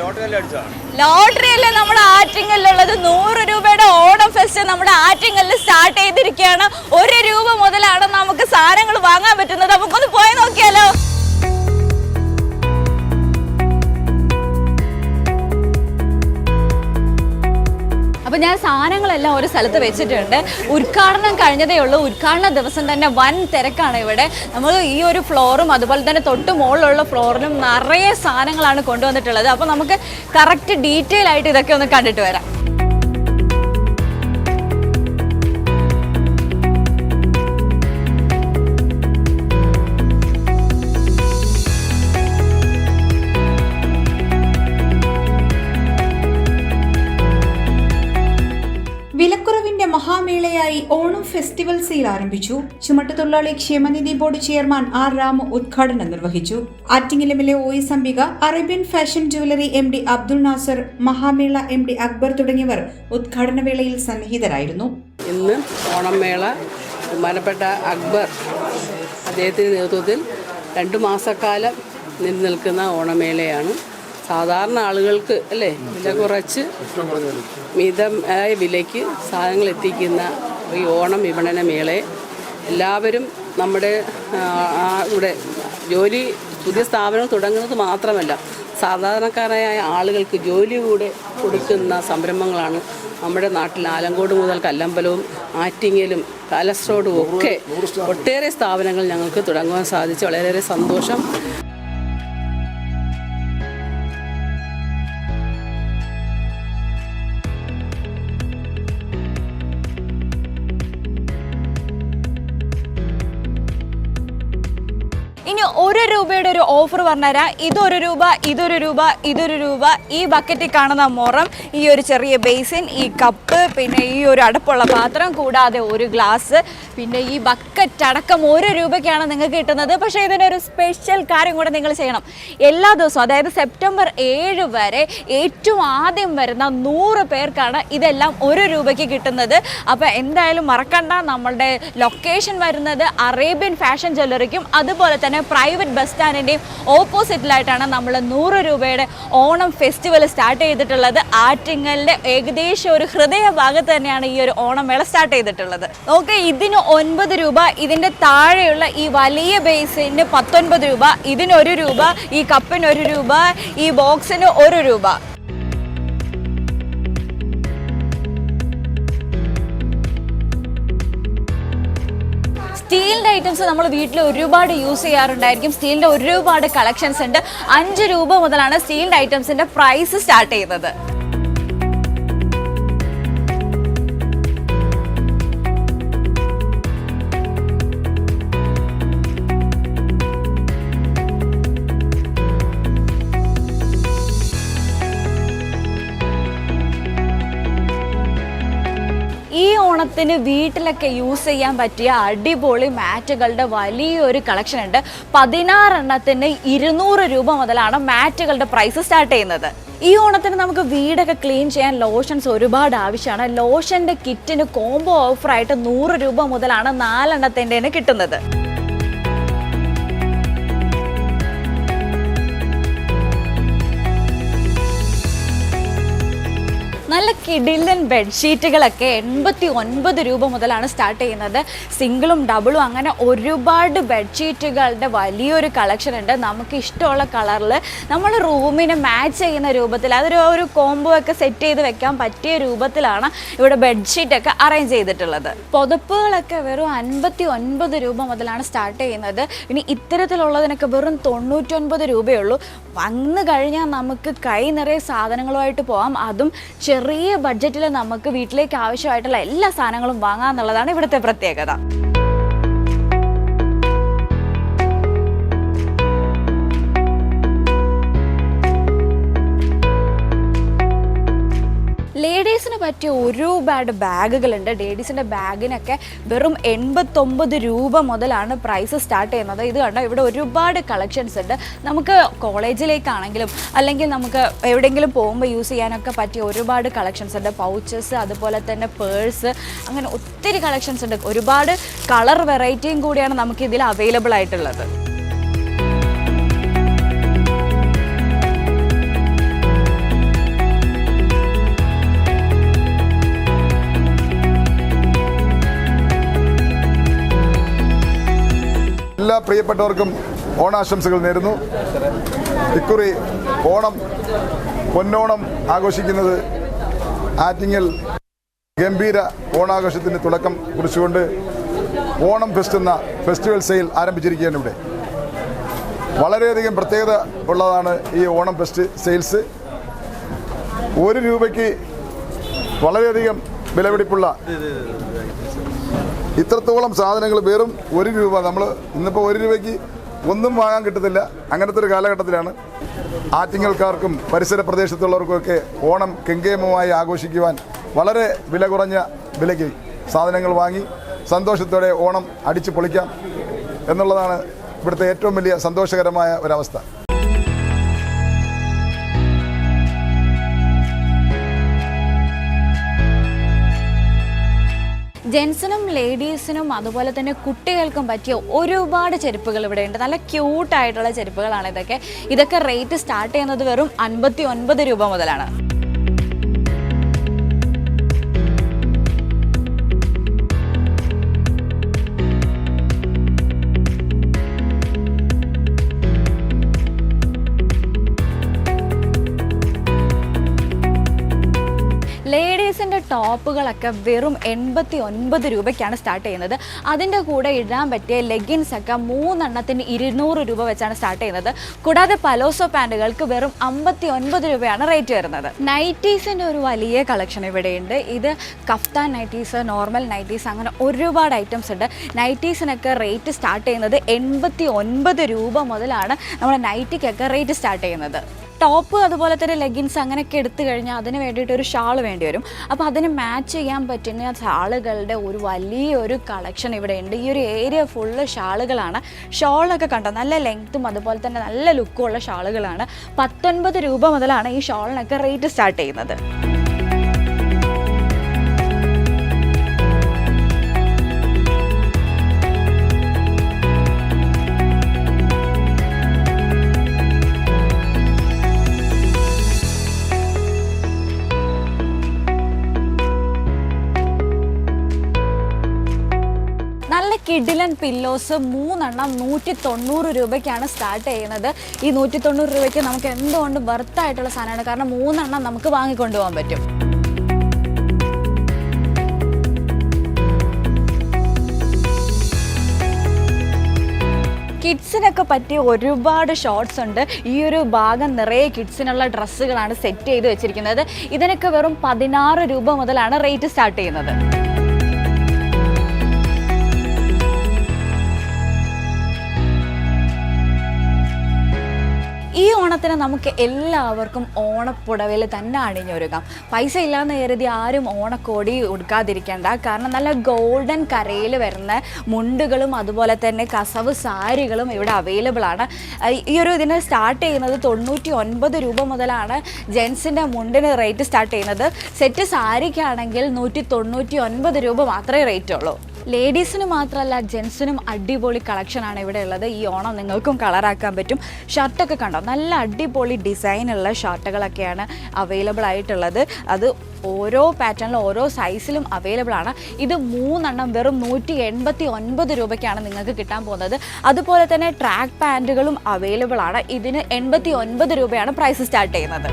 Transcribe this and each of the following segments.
Lottery അല്ല നമ്മുടെ ആറ്റിങ്ങലുള്ളത് നൂറ് രൂപയുടെ ഓണം ഫെസ്റ്റ് നമ്മുടെ ആറ്റിങ്ങലിൽ സ്റ്റാർട്ട് ചെയ്തിരിക്കുകയാണ്. ഒരു രൂപ മുതലാണ് നമുക്ക് സാധനങ്ങൾ വാങ്ങാൻ പറ്റുന്നത്. നമുക്കൊന്ന് പോയി നോക്കിയാലോ? അപ്പോൾ ഞാൻ സാധനങ്ങളെല്ലാം ഒരു സ്ഥലത്ത് വെച്ചിട്ടുണ്ട്. ഉദ്ഘാടനം കഴിഞ്ഞതേ ഉള്ളൂ. ഉദ്ഘാടന ദിവസം തന്നെ വൻ തിരക്കാണ് ഇവിടെ. നമ്മൾ ഈ ഒരു ഫ്ലോറും അതുപോലെ തന്നെ തൊട്ട് മുകളിലുള്ള ഫ്ലോറിനും നിറയെ സാധനങ്ങളാണ് കൊണ്ടുവന്നിട്ടുള്ളത്. അപ്പോൾ നമുക്ക് കറക്റ്റ് ഡീറ്റെയിൽ ആയിട്ട് ഇതൊക്കെ ഒന്ന് കണ്ടിട്ട് വരാം. മഹാമേളയായി ഓണം ഫെസ്റ്റിവൽ സെയിൽ ആരംഭിച്ചു. ചുമട്ടുതൊഴിലാളി ക്ഷേമനിധി ബോർഡ് ചെയർമാൻ ആർ രാമു ഉദ്ഘാടനം നിർവഹിച്ചു. Attingal M O S Ambika Arabian Fashion Jewellery M D Abdul Nasar Mahamela M D Akbar തുടങ്ങിയവർ ഉദ്ഘാടന വേളയിൽ സന്നിഹിതരായിരുന്നു. ഇന്ന് ഓണമേള ബഹുമാനപ്പെട്ട അക്ബർ അദ്ദേഹത്തിന്റെ നേതൃത്വത്തിൽ രണ്ട് മാസക്കാലം നിലനിൽക്കുന്ന നിൽക്കുന്ന ഓണമേളയാണ്. സാധാരണ ആളുകൾക്ക് അല്ലേ? വില കുറച്ച് മിതമായ വിലയ്ക്ക് സാധനങ്ങൾ എത്തിക്കുന്ന ഈ ഓണം വിപണന മേളയെ എല്ലാവരും നമ്മുടെ ഇവിടെ ജോലി പുതിയ സ്ഥാപനം തുടങ്ങുന്നത് മാത്രമല്ല സാധാരണക്കാരായ ആളുകൾക്ക് ജോലി കൂടെ കൊടുക്കുന്ന സംരംഭങ്ങളാണ് നമ്മുടെ നാട്ടിൽ ആലങ്കോട് മുതൽ കല്ലമ്പലവും ആറ്റിങ്ങലും പാലസ് റോഡും ഒക്കെ ഒട്ടേറെ സ്ഥാപനങ്ങൾ ഞങ്ങൾക്ക് തുടങ്ങുവാൻ സാധിച്ചു. വളരെയേറെ സന്തോഷം. ഓഫർ പറഞ്ഞുതരാം. ഇതൊരു രൂപ ഇതൊരു രൂപ ഇതൊരു രൂപ. ഈ ബക്കറ്റിൽ കാണുന്ന മുറം ഈ ഒരു ചെറിയ ബേസിൻ ഈ കപ്പ് പിന്നെ ഈ ഒരു അടുപ്പുള്ള പാത്രം കൂടാതെ ഒരു ഗ്ലാസ് പിന്നെ ഈ ബക്കറ്റ് അടക്കം ഒരു രൂപയ്ക്കാണ് നിങ്ങൾക്ക് കിട്ടുന്നത്. പക്ഷേ ഇതിനൊരു സ്പെഷ്യൽ കാര്യം കൂടെ നിങ്ങൾ ചെയ്യണം. എല്ലാ ദിവസവും അതായത് സെപ്റ്റംബർ ഏഴ് വരെ ഏറ്റവും ആദ്യം വരുന്ന നൂറ് പേർക്കാണ് ഇതെല്ലാം ഒരു രൂപയ്ക്ക് കിട്ടുന്നത്. അപ്പോൾ എന്തായാലും മറക്കണ്ട നമ്മളുടെ ലൊക്കേഷൻ വരുന്നത് അറേബ്യൻ ഫാഷൻ ജ്വല്ലറിക്കും അതുപോലെ തന്നെ പ്രൈവറ്റ് ബസ് സ്റ്റാൻഡിന്റെയും ഓപ്പോസിറ്റിലായിട്ടാണ് നമ്മൾ നൂറ് രൂപയുടെ ഓണം ഫെസ്റ്റിവൽ സ്റ്റാർട്ട് ചെയ്തിട്ടുള്ളത്. ആറ്റിങ്ങലിന്റെ ഏകദേശം ഒരു ഹൃദയ ഭാഗത്ത് തന്നെയാണ് ഈ ഒരു ഓണം മേള സ്റ്റാർട്ട് ചെയ്തിട്ടുള്ളത്. നോക്ക് ഇതിന് ഒൻപത് രൂപ ഇതിന്റെ താഴെയുള്ള ഈ വലിയ ബേസിന് പത്തൊൻപത് രൂപ ഇതിന് ഒരു രൂപ ഈ കപ്പിന് ഒരു രൂപ ഈ ബോക്സിന് ഒരു രൂപ. സ്റ്റീലിന്റെ ഐറ്റംസ് നമ്മൾ വീട്ടിൽ ഒരുപാട് യൂസ് ചെയ്യാറുണ്ടായിരിക്കും. സ്റ്റീലിന്റെ ഒരുപാട് കളക്ഷൻസ് ഉണ്ട്. അഞ്ച് രൂപ മുതലാണ് സ്റ്റീലിന്റെ ഐറ്റംസിന്റെ പ്രൈസ് സ്റ്റാർട്ട് ചെയ്യുന്നത്. ഓണത്തിന് വീട്ടിലൊക്കെ യൂസ് ചെയ്യാൻ പറ്റിയ അടിപൊളി മാറ്റുകളുടെ വലിയൊരു കളക്ഷൻ ഉണ്ട്. പതിനാറെണ്ണത്തിന് ഇരുന്നൂറ് രൂപ മുതലാണ് മാറ്റുകളുടെ പ്രൈസ് സ്റ്റാർട്ട് ചെയ്യുന്നത്. ഈ ഓണത്തിന് നമുക്ക് വീടൊക്കെ ക്ലീൻ ചെയ്യാൻ ലോഷൻസ് ഒരുപാട് ആവശ്യമാണ്. ലോഷന്റെ കിറ്റിന് കോംബോ ഓഫറായിട്ട് നൂറ് രൂപ മുതലാണ് നാലെണ്ണത്തിന്റെ കിട്ടുന്നത്. നല്ല കിടിലൻ ബെഡ്ഷീറ്റുകളൊക്കെ എൺപത്തി ഒൻപത് രൂപ മുതലാണ് സ്റ്റാർട്ട് ചെയ്യുന്നത്. സിംഗിളും ഡബിളും അങ്ങനെ ഒരുപാട് ബെഡ്ഷീറ്റുകളുടെ വലിയൊരു കളക്ഷൻ ഉണ്ട്. നമുക്ക് ഇഷ്ടമുള്ള കളറിൽ നമ്മൾ റൂമിനെ മാച്ച് ചെയ്യുന്ന രൂപത്തിൽ അതൊരു ഒരു കോംബോ ഒക്കെ സെറ്റ് ചെയ്ത് വെക്കാൻ പറ്റിയ രൂപത്തിലാണ് ഇവിടെ ബെഡ്ഷീറ്റൊക്കെ അറേഞ്ച് ചെയ്തിട്ടുള്ളത്. പുതപ്പുകളൊക്കെ വെറും അൻപത്തി ഒൻപത് രൂപ മുതലാണ് സ്റ്റാർട്ട് ചെയ്യുന്നത്. ഇനി ഇത്തരത്തിലുള്ളതിനൊക്കെ വെറും തൊണ്ണൂറ്റൊൻപത് രൂപയുള്ളൂ വന്നു കഴിഞ്ഞാൽ നമുക്ക് കൈ നിറയെ സാധനങ്ങളുമായിട്ട് പോകാം അതും ചെറിയ ബഡ്ജറ്റിൽ നമുക്ക് വീട്ടിലേക്ക് ആവശ്യമായിട്ടുള്ള എല്ലാ സാധനങ്ങളും വാങ്ങാമെന്നുള്ളതാണ് ഇവിടുത്തെ പ്രത്യേകത. ലേഡീസിന് പറ്റിയ ഒരുപാട് ബാഗുകളുണ്ട്. ലേഡീസിന്റെ ബാഗിനൊക്കെ വെറും എൺപത്തൊമ്പത് രൂപ മുതലാണ് പ്രൈസ് സ്റ്റാർട്ട് ചെയ്യുന്നത്. ഇത് കണ്ടോ? ഇവിടെ ഒരുപാട് കളക്ഷൻസ് ഉണ്ട്. നമുക്ക് കോളേജിലേക്കാണെങ്കിലും അല്ലെങ്കിൽ നമുക്ക് എവിടെയെങ്കിലും പോകുമ്പോൾ യൂസ് ചെയ്യാനൊക്കെ പറ്റിയ ഒരുപാട് കളക്ഷൻസ് ഉണ്ട്. പൗച്ചസ് അതുപോലെ തന്നെ പേഴ്സ് അങ്ങനെ ഒത്തിരി കളക്ഷൻസ് ഉണ്ട്. ഒരുപാട് കളർ വെറൈറ്റിയും കൂടിയാണ് നമുക്ക് ഇതിൽ അവൈലബിൾ ആയിട്ടുള്ളത്. പ്രിയപ്പെട്ടവർക്കും ഓണാശംസകൾ നേരുന്നു. ഇക്കുറി ഓണം പൊന്നോണം ആഘോഷിക്കുന്നത് ആറ്റിങ്ങൽ ഗംഭീര ഓണാഘോഷത്തിന് തുടക്കം കുറിച്ചുകൊണ്ട് ഓണം ഫെസ്റ്റ് എന്ന ഫെസ്റ്റിവൽ സെയിൽ ആരംഭിച്ചിരിക്കുകയാണ് ഇവിടെ. വളരെയധികം പ്രത്യേകത ഉള്ളതാണ് ഈ ഓണം ഫെസ്റ്റ് സെയിൽസ്. ഒരു രൂപയ്ക്ക് വളരെയധികം വിലപിടിപ്പുള്ള ഇത്രത്തോളം സാധനങ്ങൾ വെറും ഒരു രൂപ. നമ്മൾ ഇന്നിപ്പോൾ ഒരു രൂപയ്ക്ക് ഒന്നും വാങ്ങാൻ കിട്ടത്തില്ല. അങ്ങനത്തെ ഒരു കാലഘട്ടത്തിലാണ് ആറ്റിങ്ങൽക്കാർക്കും പരിസര പ്രദേശത്തുള്ളവർക്കുമൊക്കെ ഓണം കെങ്കേമമായി ആഘോഷിക്കുവാൻ വളരെ വില കുറഞ്ഞ വിലയ്ക്ക് സാധനങ്ങൾ വാങ്ങി സന്തോഷത്തോടെ ഓണം അടിച്ചു പൊളിക്കാം എന്നുള്ളതാണ് ഇവിടുത്തെ ഏറ്റവും വലിയ സന്തോഷകരമായ ഒരവസ്ഥ. ജെൻസിനും ലേഡീസിനും അതുപോലെ തന്നെ കുട്ടികൾക്കും പറ്റിയ ഒരുപാട് ചെരുപ്പുകൾ ഇവിടെ ഉണ്ട്. നല്ല ക്യൂട്ടായിട്ടുള്ള ചെരുപ്പുകളാണ് ഇതൊക്കെ. ഇതൊക്കെ റേറ്റ് സ്റ്റാർട്ട് ചെയ്യുന്നത് വെറും അൻപത്തി ഒൻപത് രൂപ മുതലാണ്. ടോപ്പുകളൊക്കെ വെറും എൺപത്തി ഒൻപത് രൂപയ്ക്കാണ് സ്റ്റാർട്ട് ചെയ്യുന്നത്. അതിന്റെ കൂടെ ഇടാൻ പറ്റിയ ലെഗിൻസ് ഒക്കെ മൂന്നെണ്ണത്തിന് ഇരുന്നൂറ് രൂപ വെച്ചാണ് സ്റ്റാർട്ട് ചെയ്യുന്നത്. കൂടാതെ പലോസോ പാന്റുകൾക്ക് വെറും അമ്പത്തി ഒൻപത് രൂപയാണ് റേറ്റ് വരുന്നത്. നൈറ്റീസിന്റെ ഒരു വലിയ കളക്ഷൻ ഇവിടെയുണ്ട്. ഇത് കഫ്താൻ നൈറ്റീസ് നോർമൽ നൈറ്റീസ് അങ്ങനെ ഒരുപാട് ഐറ്റംസ് ഉണ്ട്. നൈറ്റീസിനൊക്കെ റേറ്റ് സ്റ്റാർട്ട് ചെയ്യുന്നത് എൺപത്തി ഒൻപത് രൂപ മുതലാണ്. നമ്മുടെ നൈറ്റിക്കൊക്കെ റേറ്റ് സ്റ്റാർട്ട് ചെയ്യുന്നത്. ടോപ്പ് അതുപോലെ തന്നെ ലെഗിൻസ് അങ്ങനെയൊക്കെ എടുത്തു കഴിഞ്ഞാൽ അതിന് വേണ്ടിയിട്ട് ഒരു ഷാൾ വേണ്ടി വരും. അപ്പോൾ അതിന് മാച്ച് ചെയ്യാൻ പറ്റുന്ന ഷാളുകളുടെ ഒരു വലിയൊരു കളക്ഷൻ ഇവിടെ ഉണ്ട്. ഈ ഒരു ഏരിയ ഫുള്ള് ഷാളുകളാണ്. ഷോളൊക്കെ കണ്ടോ? നല്ല ലെങ്ത്തും അതുപോലെ തന്നെ നല്ല ലുക്കും ഉള്ള ഷാളുകളാണ്. പത്തൊൻപത് രൂപ മുതലാണ് ഈ ഷോളിനൊക്കെ റേറ്റ് സ്റ്റാർട്ട് ചെയ്യുന്നത്. കിഡിലൻ പില്ലോസ് മൂന്നെണ്ണം നൂറ്റി തൊണ്ണൂറ് രൂപയ്ക്കാണ് സ്റ്റാർട്ട് ചെയ്യുന്നത്. ഈ നൂറ്റി തൊണ്ണൂറ് രൂപയ്ക്ക് നമുക്ക് എന്തുകൊണ്ടും വർത്തായിട്ടുള്ള സാധനമാണ്? കാരണം മൂന്നെണ്ണം നമുക്ക് വാങ്ങിക്കൊണ്ടുപോകാൻ പറ്റും. കിഡ്സിനൊക്കെ പറ്റിയ ഒരുപാട് ഷോർട്സ് ഉണ്ട്. ഈ ഒരു ഭാഗം നിറയെ കിഡ്സിനുള്ള ഡ്രസ്സുകളാണ് സെറ്റ് ചെയ്ത് വെച്ചിരിക്കുന്നത്. ഇതിനൊക്കെ വെറും പതിനാറ് രൂപ മുതലാണ് റേറ്റ് സ്റ്റാർട്ട് ചെയ്യുന്നത്. ഓണത്തിന് നമുക്ക് എല്ലാവർക്കും ഓണപ്പുടവയിൽ തന്നെ അണിഞ്ഞൊരുക്കാം. പൈസ ഇല്ലാന്ന് കരുതി ആരും ഓണക്കോടി ഉടുക്കാതിരിക്കേണ്ട. കാരണം നല്ല ഗോൾഡൻ കരയിൽ വരുന്ന മുണ്ടുകളും അതുപോലെ തന്നെ കസവ് സാരികളും ഇവിടെ അവൈലബിൾ ആണ്. ഈ ഒരു ഇതിന് സ്റ്റാർട്ട് ചെയ്യുന്നത് തൊണ്ണൂറ്റി ഒൻപത് രൂപ മുതലാണ് ജെൻസിന്റെ മുണ്ടിന് റേറ്റ് സ്റ്റാർട്ട് ചെയ്യുന്നത്. സെറ്റ് സാരിക്കാണെങ്കിൽ നൂറ്റി തൊണ്ണൂറ്റി ഒൻപത് രൂപ മാത്രമേ റേറ്റ് ഉള്ളൂ. ലേഡീസിന് മാത്രമല്ല ജെൻസിനും അടിപൊളി കളക്ഷനാണ് ഇവിടെ ഉള്ളത്. ഈ ഓണം നിങ്ങൾക്കും കളറാക്കാൻ പറ്റും. ഷർട്ടൊക്കെ കണ്ടോ? നല്ല അടിപൊളി ഡിസൈനുള്ള ഷർട്ടുകളൊക്കെയാണ് അവൈലബിൾ ആയിട്ടുള്ളത്. അത് ഓരോ പാറ്റേണിലും ഓരോ സൈസിലും അവൈലബിൾ ആണ്. ഇത് മൂന്നെണ്ണം വെറും നൂറ്റി എൺപത്തി ഒൻപത് രൂപയ്ക്കാണ് നിങ്ങൾക്ക് കിട്ടാൻ പോകുന്നത്. അതുപോലെ തന്നെ ട്രാക്ക് പാന്റുകളും അവൈലബിൾ ആണ്. ഇതിന് എൺപത്തി ഒൻപത് രൂപയാണ് പ്രൈസ് സ്റ്റാർട്ട് ചെയ്യുന്നത്.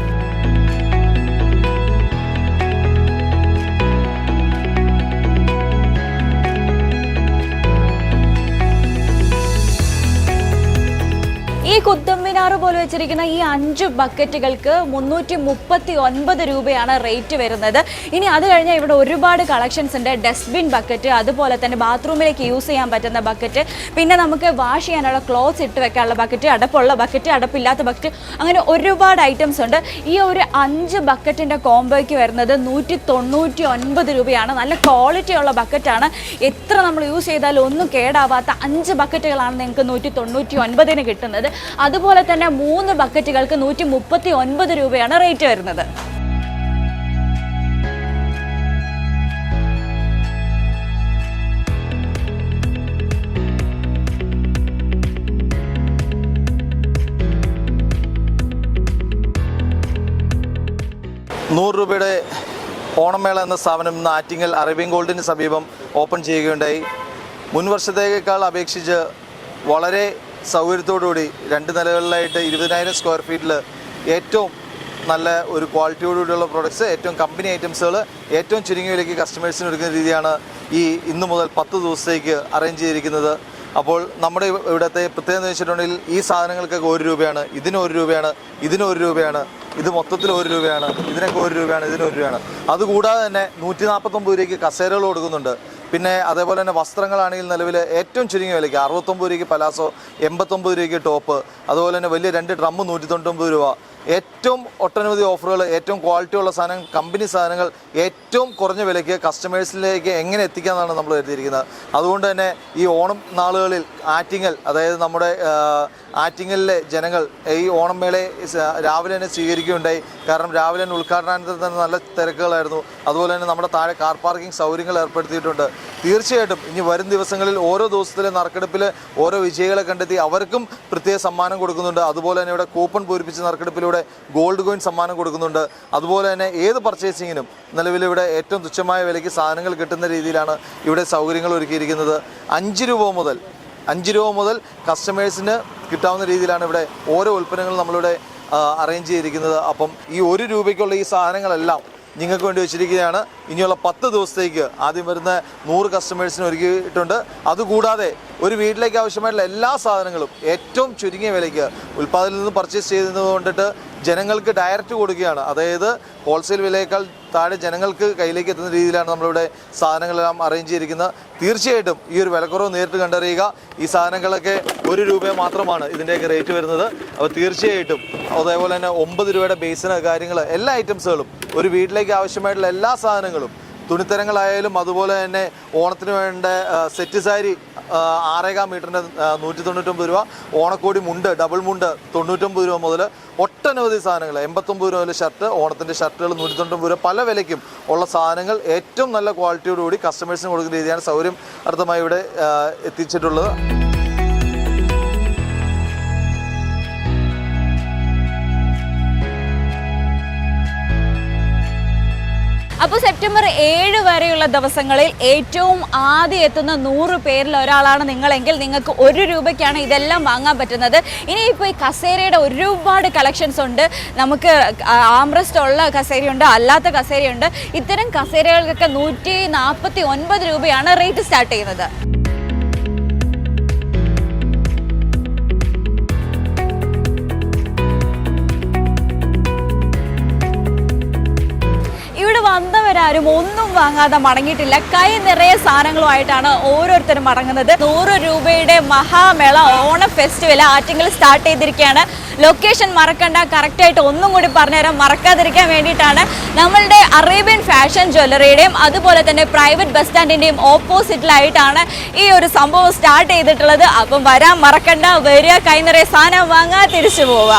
ഈ കുത്തമ്പിനാറ് പോലെ വെച്ചിരിക്കുന്ന ഈ അഞ്ച് ബക്കറ്റുകൾക്ക് മുന്നൂറ്റി മുപ്പത്തി ഒൻപത് രൂപയാണ് റേറ്റ് വരുന്നത്. ഇനി അത് കഴിഞ്ഞാൽ ഇവിടെ ഒരുപാട് കളക്ഷൻസ് ഉണ്ട്. ഡസ്റ്റ്ബിൻ ബക്കറ്റ് അതുപോലെ തന്നെ ബാത്റൂമിലേക്ക് യൂസ് ചെയ്യാൻ പറ്റുന്ന ബക്കറ്റ് പിന്നെ നമുക്ക് വാഷ് ചെയ്യാനുള്ള ക്ലോത്ത്സ് ഇട്ട് വെക്കാനുള്ള ബക്കറ്റ് അടപ്പുള്ള ബക്കറ്റ് അടപ്പില്ലാത്ത ബക്കറ്റ് അങ്ങനെ ഒരുപാട് ഐറ്റംസ് ഉണ്ട്. ഈ ഒരു അഞ്ച് ബക്കറ്റിന്റെ കോംബോയ്ക്ക് വരുന്നത് നൂറ്റി തൊണ്ണൂറ്റി ഒൻപത് രൂപയാണ്. നല്ല ക്വാളിറ്റി ഉള്ള ബക്കറ്റാണ് എത്ര നമ്മൾ യൂസ് ചെയ്താലും ഒന്നും കേടാവാത്ത അഞ്ച് ബക്കറ്റുകളാണ് നിങ്ങൾക്ക് നൂറ്റി തൊണ്ണൂറ്റി ഒൻപതിന് കിട്ടുന്നത്. അതുപോലെ തന്നെ മൂന്ന് ബക്കറ്റുകൾക്ക് നൂറ്റി മുപ്പത്തി ഒൻപത് രൂപയാണ് റേറ്റ് വരുന്നത്. നൂറ് രൂപയുടെ ഓണമേള എന്ന സ്ഥാപനം ഇന്ന് ആറ്റിങ്ങൽ അറേബ്യൻ ഗോൾഡിന് സമീപം ഓപ്പൺ ചെയ്യുകയുണ്ടായി. മുൻവർഷത്തേക്കാൾ അപേക്ഷിച്ച് വളരെ സൗകര്യത്തോടുകൂടി രണ്ട് നിലകളിലായിട്ട് ഇരുപതിനായിരം സ്ക്വയർ ഫീറ്റിൽ ഏറ്റവും നല്ല ഒരു ക്വാളിറ്റിയോടുകൂടിയുള്ള പ്രോഡക്ട്സ് ഏറ്റവും കമ്പനി ഐറ്റംസുകൾ ഏറ്റവും ചുരുങ്ങിയ വിലയ്ക്ക് കസ്റ്റമേഴ്സിന് എടുക്കുന്ന രീതിയാണ് ഈ ഇന്ന് മുതൽ പത്ത് ദിവസത്തേക്ക് അറേഞ്ച് ചെയ്തിരിക്കുന്നത്. അപ്പോൾ നമ്മുടെ ഇവ- ഇവിടുത്തെ പ്രത്യേകത എന്ന് വെച്ചിട്ടുണ്ടെങ്കിൽ ഈ സാധനങ്ങൾക്കൊക്കെ ഒരു രൂപയാണ് ഇതിന് ഒരു രൂപയാണ് ഇതിന് ഒരു രൂപയാണ് ഇത് മൊത്തത്തിൽ ഒരു രൂപയാണ് ഇതിനൊക്കെ ഒരു രൂപയാണ് ഇതിന് ഒരു രൂപയാണ്. അതുകൂടാതെ തന്നെ നൂറ്റി നാൽപ്പത്തൊമ്പത് രൂപയ്ക്ക് കസേരകൾ കൊടുക്കുന്നുണ്ട്. പിന്നെ അതേപോലെ തന്നെ വസ്ത്രങ്ങളാണെങ്കിൽ നിലവിൽ ഏറ്റവും ചുരുങ്ങിയ വിലയ്ക്ക് അറുപത്തൊമ്പത് രൂപയ്ക്ക് പലാസോ എൺപത്തൊമ്പത് രൂപയ്ക്ക് ടോപ്പ് അതുപോലെ തന്നെ വലിയ രണ്ട് ഡ്രമ്മ് നൂറ്റി തൊണ്ണൂറ്റൊമ്പത് രൂപ. ഏറ്റവും ഒട്ടനവധി ഓഫറുകൾ ഏറ്റവും ക്വാളിറ്റി ഉള്ള സാധനം കമ്പനി സാധനങ്ങൾ ഏറ്റവും കുറഞ്ഞ വിലയ്ക്ക് കസ്റ്റമേഴ്സിലേക്ക് എങ്ങനെ എത്തിക്കാമെന്നാണ് നമ്മൾ കരുതിയിരിക്കുന്നത്. അതുകൊണ്ട് തന്നെ ഈ ഓണം നാളുകളിൽ ആറ്റിങ്ങൽ അതായത് നമ്മുടെ ആറ്റിങ്ങലിലെ ജനങ്ങൾ ഈ ഓണം മേളയെ സ- രാവിലെ തന്നെ സ്വീകരിക്കുകയുണ്ടായി. കാരണം രാവിലെ തന്നെ ഉദ്ഘാടനാനന്തരം തന്നെ നല്ല തിരക്കുകളായിരുന്നു. അതുപോലെ തന്നെ നമ്മുടെ താഴെ കാർ പാർക്കിംഗ് സൗകര്യങ്ങൾ ഏർപ്പെടുത്തിയിട്ടുണ്ട്. തീർച്ചയായിട്ടും ഇനി വരും ദിവസങ്ങളിൽ ഓരോ ദിവസത്തിലെ നറുക്കെടുപ്പിൽ ഓരോ വിജയികളെ കണ്ടെത്തി അവർക്കും പ്രത്യേക സമ്മാനം കൊടുക്കുന്നുണ്ട്. അതുപോലെ തന്നെ ഇവിടെ കൂപ്പൺ പൂരിപ്പിച്ച നറുക്കെടുപ്പിലൂടെ ഗോൾഡ് കോയിൻ സമ്മാനം കൊടുക്കുന്നുണ്ട്. അതുപോലെ തന്നെ ഏത് പർച്ചേസിങ്ങിനും നിലവിൽ ഇവിടെ ഏറ്റവും തുച്ഛമായ വിലയ്ക്ക് സാധനങ്ങൾ കിട്ടുന്ന രീതിയിലാണ് ഇവിടെ സൗകര്യങ്ങൾ ഒരുക്കിയിരിക്കുന്നത്. അഞ്ച് രൂപ മുതൽ അഞ്ച് രൂപ മുതൽ കസ്റ്റമേഴ്സിന് കിട്ടാവുന്ന രീതിയിലാണ് ഇവിടെ ഓരോ ഉൽപ്പന്നങ്ങളും നമ്മളിവിടെ അറേഞ്ച് ചെയ്തിരിക്കുന്നത്. അപ്പം ഈ ഒരു രൂപയ്ക്കുള്ള ഈ സാധനങ്ങളെല്ലാം നിങ്ങൾക്ക് വേണ്ടി വെച്ചിരിക്കുകയാണ്. ഇനിയുള്ള പത്ത് ദിവസത്തേക്ക് ആദ്യം വരുന്ന നൂറ് കസ്റ്റമേഴ്സിന് ഒരുക്കിയിട്ടുണ്ട്. അതുകൂടാതെ ഒരു വീട്ടിലേക്ക് ആവശ്യമായിട്ടുള്ള എല്ലാ സാധനങ്ങളും ഏറ്റവും ചുരുങ്ങിയ വിലയ്ക്ക് ഉൽപ്പാദനത്തിൽ നിന്ന് പർച്ചേസ് ചെയ്യുന്നത് കൊണ്ടിട്ട് ജനങ്ങൾക്ക് ഡയറക്റ്റ് കൊടുക്കുകയാണ്. അതായത് ഹോൾസെയിൽ വിലയേക്കാൾ താഴെ ജനങ്ങൾക്ക് കയ്യിലേക്ക് എത്തുന്ന രീതിയിലാണ് നമ്മളിവിടെ സാധനങ്ങളെല്ലാം അറേഞ്ച് ചെയ്തിരിക്കുന്നത്. തീർച്ചയായിട്ടും ഈ ഒരു വിലക്കുറവ് നേരിട്ട് കണ്ടറിയുക. ഈ സാധനങ്ങളൊക്കെ ഒരു രൂപ മാത്രമാണ് ഇതിന്റെയൊക്കെ റേറ്റ് വരുന്നത്. അപ്പോൾ തീർച്ചയായിട്ടും അതേപോലെ തന്നെ ഒമ്പത് രൂപയുടെ ബേസിന് കാര്യങ്ങൾ എല്ലാ ഐറ്റംസുകളും ഒരു വീട്ടിലേക്ക് ആവശ്യമായിട്ടുള്ള എല്ലാ സാധനങ്ങളും തുണിത്തരങ്ങളായാലും അതുപോലെ തന്നെ ഓണത്തിന് വേണ്ട സെറ്റ് സാരി ആറേകാം മീറ്ററിന്റെ നൂറ്റി തൊണ്ണൂറ്റൊമ്പത് രൂപ ഓണക്കോടി മുണ്ട് ഡബിൾ മുണ്ട് തൊണ്ണൂറ്റൊമ്പത് രൂപ മുതൽ ഒട്ടനവധി സാധനങ്ങൾ എൺപത്തൊമ്പത് രൂപ മുതൽ ഷർട്ട് ഓണത്തിന്റെ ഷർട്ടുകൾ നൂറ്റി തൊണ്ണൂറ്റൊമ്പത് രൂപ. പല വിലയ്ക്കും ഉള്ള സാധനങ്ങൾ ഏറ്റവും നല്ല ക്വാളിറ്റിയോടുകൂടി കസ്റ്റമേഴ്സിന് കൊടുക്കുന്ന രീതിയാണ് സൗകര്യം അർത്ഥമായി ഇവിടെ എത്തിച്ചിട്ടുള്ളത്. സെപ്റ്റംബർ ഏഴ് വരെയുള്ള ദിവസങ്ങളിൽ ഏറ്റവും ആദ്യം എത്തുന്ന നൂറ് പേരിൽ ഒരാളാണ് നിങ്ങളെങ്കിൽ നിങ്ങൾക്ക് ഒരു രൂപയ്ക്കാണ് ഇതെല്ലാം വാങ്ങാൻ പറ്റുന്നത്. ഇനിയിപ്പോൾ ഈ കസേരയുടെ ഒരുപാട് കളക്ഷൻസ് ഉണ്ട്. നമുക്ക് ആംബ്രസ്റ്റ് ഉള്ള കസേരയുണ്ട് അല്ലാത്ത കസേരയുണ്ട്. ഇത്തരം കസേരകൾക്കൊക്കെ നൂറ്റി നാൽപ്പത്തി ഒൻപത് രൂപയാണ് റേറ്റ് സ്റ്റാർട്ട് ചെയ്യുന്നത്. വന്നവരാരും ഒന്നും വാങ്ങാതെ മടങ്ങിയിട്ടില്ല. കൈ നിറയെ സാധനങ്ങളുമായിട്ടാണ് ഓരോരുത്തരും മടങ്ങുന്നത്. നൂറ് രൂപയുടെ മഹാമേള ഓണ ഫെസ്റ്റിവൽ ആറ്റിങ്ങൽ സ്റ്റാർട്ട് ചെയ്തിരിക്കുകയാണ്. ലൊക്കേഷൻ മറക്കണ്ട. കറക്റ്റായിട്ട് ഒന്നും കൂടി പറഞ്ഞുതരാം. മറക്കാതിരിക്കാൻ വേണ്ടിയിട്ടാണ് നമ്മളുടെ അറേബ്യൻ ഫാഷൻ ജ്വല്ലറിയുടെയും അതുപോലെ തന്നെ പ്രൈവറ്റ് ബസ് സ്റ്റാൻഡിന്റെയും ഓപ്പോസിറ്റിലായിട്ടാണ് ഈ ഒരു സംഭവം സ്റ്റാർട്ട് ചെയ്തിട്ടുള്ളത്. അപ്പം വരാൻ മറക്കണ്ട. വരിക. കൈ നിറയെ സാധനം വാങ്ങാൻ തിരിച്ചു പോവുക